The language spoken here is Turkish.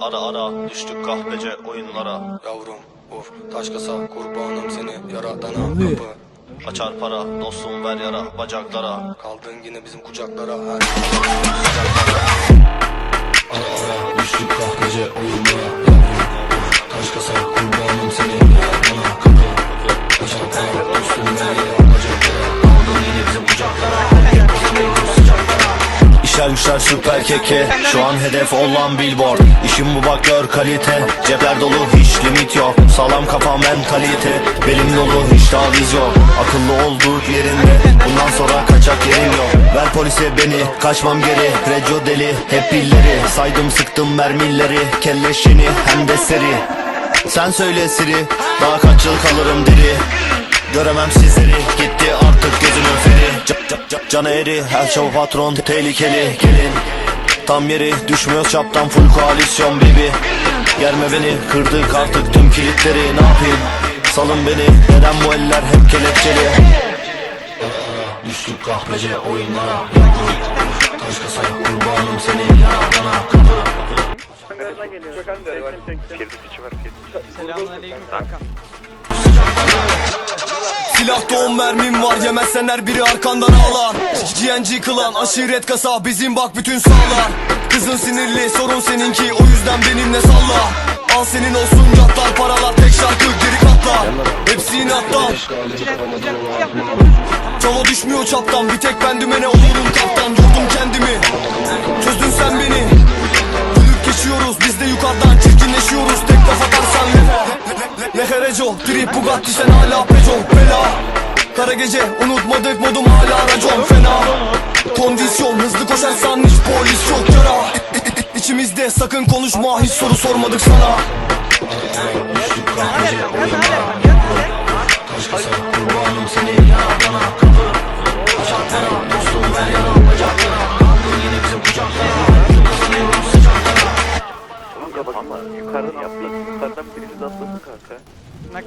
Ara ara düştük kahpece oyunlara. Yavrum of taş kasa kurbanım seni yaradana kapı. Açar para dostum ver yara bacaklara. Kaldın yine bizim kucaklara her Güçler süper keke. Şu an hedef olan billboard. İşim bu bak gör kalite. Cepler dolu hiç limit yok. Sağlam kafa mentalite. Belim dolu hiç taviz yok. Akıllı olduk yerinde. Bundan sonra kaçak yerim yok. Ver polise beni kaçmam geri. Reco deli hep billeri Saydım sıktım mermileri. Kelleşini hem de seri. Sen söyle Siri Daha kaç yıl kalırım diri. Göremem sizleri feri Ca- ca- ca- Canı eri her şey patron tehlikeli gelin. Tam yeri düşmüyor çaptan full koalisyon baby. Germe beni kırdık artık tüm kilitleri ne yapayım? Salın beni neden bu eller hep kelepçeli? Düştük kahvece oyunlara taş kasa kurbanım seni yaradana kapı. Selamünaleyküm. Kanka. Silahta on mermim var yemezsen her biri arkandan ağlar. GNG kılan aşiret kasa bizim bak bütün sağlar. Kızın sinirli sorun seninki o yüzden benimle salla. Al senin olsun catlar paralar tek şarkı geri katlar. Hepsi inattan. Çava düşmüyor çaptan bir tek ben dümene olurum kaptan Yordum kendimi. Çözdün Lehereco Trip Bugatti sen hala Peugeot Bela Kara gece unutmadık modum hala racon fena. Kondisyon hızlı koşarsan hiç polis yok yara. İçimizde sakın konuşma hiç soru sormadık sana. Taş kasa kurbanım seni yaradana kapı. Açar para dostum ver yana ama yukarıdan atlasın. Yukarıdan birisi atlasın kanka. Nak.